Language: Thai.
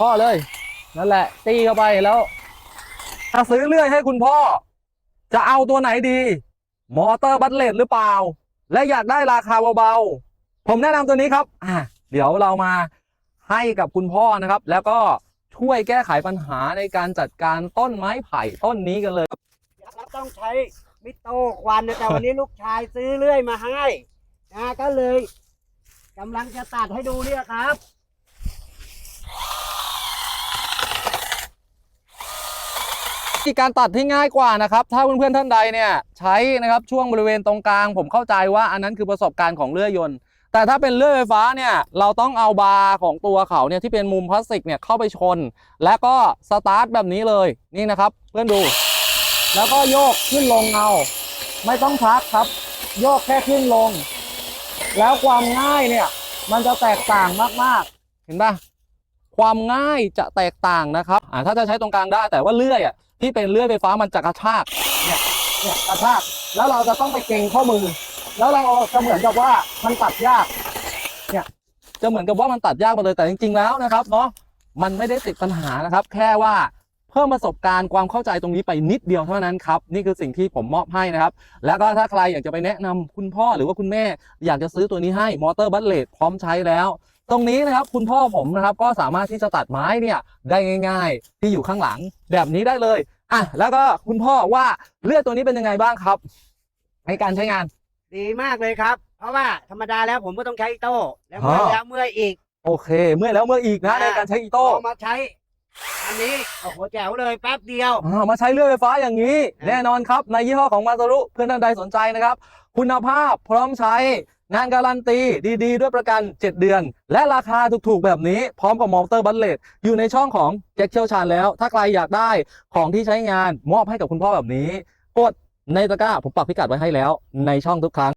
ข้อเลย นั่นแหละ ตีเข้าไปแล้ว ถ้าซื้อเลื่อยให้คุณพ่อ จะเอาตัวไหนดี มอเตอร์บัตเลตหรือเปล่า และอยากได้ราคาเบาๆ ผมแนะนำตัวนี้ครับ อะเดี๋ยวเรามาให้กับคุณพ่อนะครับ แล้วก็ช่วยแก้ไขปัญหาในการจัดการต้นไม้ไผ่ต้นนี้กันเลยเราต้องใช้มิโตควันนะแต่วันนี้ลูกชายซื้อเลื่อยมาให้นะก็เลยกำลังจะตัดให้ดูเนี่ยครับ ธีการตัดที่ง่ายกว่านะครับ ถ้าเพื่อนๆท่านใดเนี่ยใช้นะครับช่วงบริเวณตรงกลาง ผมเข้าใจว่าอันนั้นคือประสบการณ์ของเลื่อยยนต์ แต่ถ้าเป็นเลื่อยไฟฟ้าเนี่ยเราต้องเอาบาร์ของตัวเขาเนี่ยที่เป็นมุมพลาสติกเนี่ยเข้าไปชน แล้วก็สตาร์ทแบบนี้เลยนี่นะครับ เพื่อนดู แล้วก็โยกขึ้นลงเอา ไม่ต้องพักครับ โยกแค่ขึ้นลง แล้วความง่ายเนี่ยมันจะแตกต่างมากๆ เห็นปะ ความง่ายจะแตกต่างนะครับอ่าถ้าจะใช้ตรงกลางได้ แต่ว่าเลื่อยอะที่เป็นเลื่อยไฟฟ้ามันจะกระชากเนี่ยเนี่ยกระชากแล้วเราจะต้องไปเก่งข้อมือ แล้วเราจะเหมือนกับว่ามันตัดยากเนี่ยจะเหมือนกับว่ามันตัดยากไปเลยแต่จริง ๆ แล้วนะครับเนาะมันไม่ได้ติดปัญหานะครับ แค่ว่าเพิ่มประสบการณ์ความเข้าใจตรงนี้ไปนิดเดียวเท่านั้นครับ นี่คือสิ่งที่ผมมอบให้นะครับ แล้วก็ถ้าใครอยากจะไปแนะนำคุณพ่อหรือว่าคุณแม่ อยากจะซื้อตัวนี้ให้มอเตอร์บัตเลตพร้อมใช้แล้ว ตรงนี้นะครับคุณพ่อผมนะครับก็สามารถที่จะตัดไม้เนี่ยได้ง่าย ๆ ที่อยู่ข้างหลังแบบนี้ได้เลยอะแล้วก็คุณพ่อว่าเลือดตัวนี้เป็นยังไงบ้างครับ ในการใช้งาน ดีมากเลยครับ เพราะว่าธรรมดาแล้วผมก็ต้องใช้อีโต้แล้วเมื่อยอ๋อแล้วเมื่อยอีก โอเค เมื่อแล้วเมื่ออีกนะในการใช้อีโต้พอมาใช้ อันนี้โอ้โหแจ๋วเลยแป๊บเดียวอ่ามาใช้เลื่อยไฟฟ้าอย่างนี้อ่าแน่นอนครับในยี่ห้อของมาซารุเพื่อนท่านใดสนใจนะครับ คุณภาพพร้อมใช้ งานการันตีดีๆ ด้วยประกัน 7 เดือน และราคาถูกๆ แบบนี้พร้อมกับมอเตอร์บัลเลตอยู่ในช่องของแจ็คเชี่ยวชาญแล้ว ถ้าใครอยากได้ของที่ใช้งานมอบให้กับคุณพ่อแบบนี้ กดในตะกร้าผมปักพิกัดไว้ให้แล้วในช่องทุกครั้ง